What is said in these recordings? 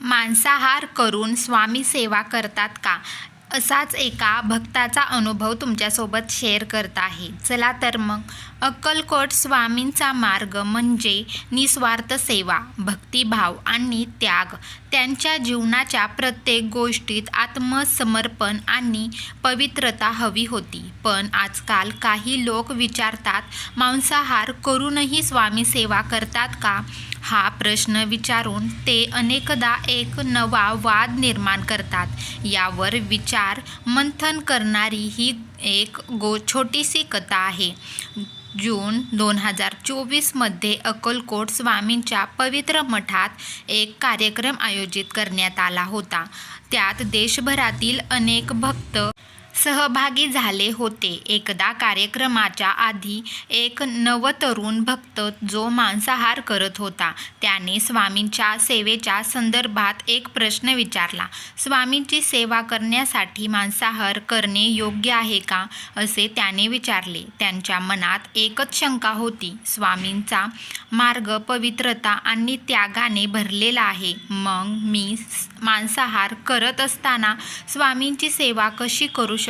मांसाहार करून स्वामी सेवा करतात का? असाच एका भक्ताचा अनुभव तुमच्यासोबत शेअर करत आहे. चला तर मग अक्कलकोट स्वामींचा मार्ग म्हणजे निस्वार्थ सेवा भक्तिभाव आणि त्याग. त्यांच्या जीवनाच्या प्रत्येक गोष्टीत आत्मसमर्पण आणि पवित्रता हवी होती. पण आजकाल काही लोक विचारतात मांसाहार करूनही स्वामी सेवा करतात का? हा प्रश्न विचारून ते अनेकदा एक नवा वाद निर्माण करतात. यावर विचार मंथन करणारी ही एक गो छोटीशी कथा आहे. जून दोन हजार चोवीसमध्ये अक्कलकोट स्वामींच्या पवित्र मठात एक कार्यक्रम आयोजित करण्यात आला होता. त्यात देशभरातील अनेक भक्त सहभागी झाले होते. एकदा कार्यक्रमाच्या आधी एक नवतरुण भक्त जो मांसाहार करत होता त्याने स्वामींच्या सेवेच्या संदर्भात एक प्रश्न विचारला स्वामींची सेवा करण्यासाठी मांसाहार करणे योग्य आहे का? असे त्याने विचारले. त्यांच्या मनात एकच शंका होती स्वामींचा मार्ग पवित्रता आणि त्यागाने भरलेला आहे. मग मी मांसाहार करत असताना स्वामींची सेवा कशी करू शकतो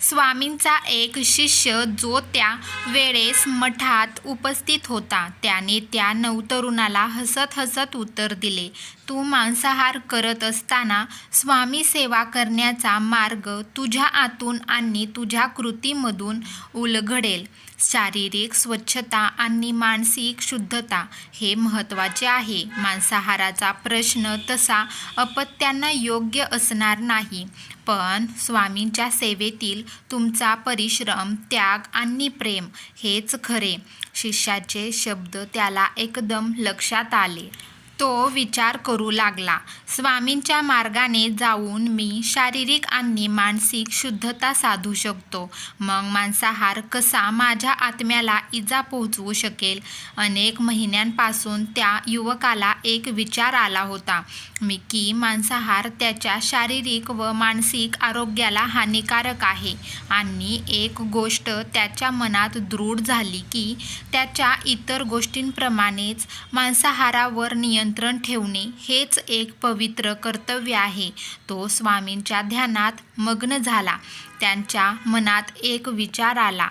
स्वामींचा एक शिष्य जो त्या वेळेस मठात उपस्थित होता त्याने त्या नवतरुणाला हसत हसत उत्तर दिले तू मांसाहार करत असताना स्वामी सेवा करण्याचा मार्ग तुझ्या आतून आणि तुझ्या कृतीमधून उलगडेल. शारीरिक स्वच्छता आणि मानसिक शुद्धता हे महत्त्वाचे आहे. मांसाहाराचा प्रश्न तसा अपत्यांना योग्य असणार नाही. पण स्वामींच्या सेवेतील तुमचा परिश्रम त्याग आणि प्रेम हेच खरे. शिष्याचे शब्द त्याला एकदम लक्षात आले. तो विचार करू लागला. स्वामींच्या मार्गाने जाऊन मी शारीरिक आणि मानसिक शुद्धता साधू शकतो. मग मांसाहार कसा माझ्या आत्म्याला इजा पोहोचवू शकेल? अनेक महिन्यांपासून त्या युवकाला एक विचार आला होता. मी की मांसाहार त्याच्या शारीरिक व मानसिक आरोग्याला हानिकारक आहे. आणि एक गोष्ट त्याच्या मनात दृढ झाली की त्याच्या इतर गोष्टींप्रमाणेच मांसाहारावर नियंत्रण नियंत्रण ठेवणे हेच एक पवित्र कर्तव्य आहे. तो स्वामींच्या ध्यानात मग्न झाला. त्यांच्या मनात एक विचार आला.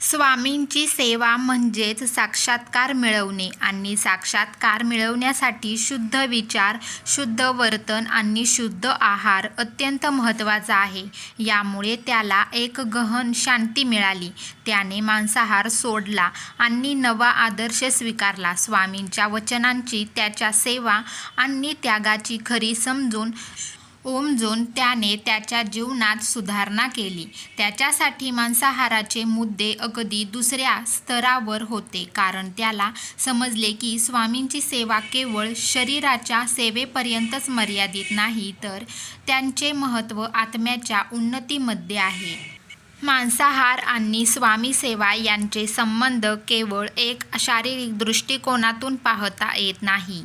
स्वामींची सेवा म्हणजेच साक्षात्कार मिळवणे आणि साक्षात्कार मिळवण्यासाठी शुद्ध विचार शुद्ध वर्तन आणि शुद्ध आहार अत्यंत महत्त्वाचा आहे. यामुळे त्याला एक गहन शांती मिळाली. त्याने मांसाहार सोडला आणि नवा आदर्श स्वीकारला. स्वामींच्या वचनांची त्याच्या सेवा आणि त्यागाची खरी समजून ओमजून त्याने त्याच्या जीवनात सुधारणा केली. त्याच्यासाठी मांसाहाराचे मुद्दे अगदी दुसऱ्या स्तरावर होते. कारण त्याला समजले की स्वामींची सेवा केवळ शरीराच्या सेवेपर्यंतच मर्यादित नाही तर त्यांचे महत्त्व आत्म्याच्या उन्नतीमध्ये आहे. मांसाहार आणि स्वामी सेवा यांचे संबंध केवळ एक शारीरिक दृष्टिकोनातून पाहता येत नाही.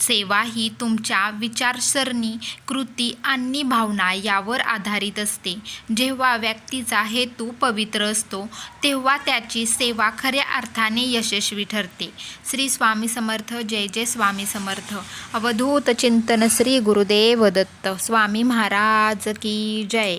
सेवा ही तुमच्या विचारसरणी कृती आणि भावना यावर आधारित असते. जेव्हा व्यक्तीचा हेतू पवित्र असतो तेव्हा त्याची सेवा खऱ्या अर्थाने यशस्वी ठरते. श्री स्वामी समर्थ जय जय स्वामी समर्थ. अवधूत चिंतन श्री गुरुदेव दत्त. स्वामी महाराज की जय.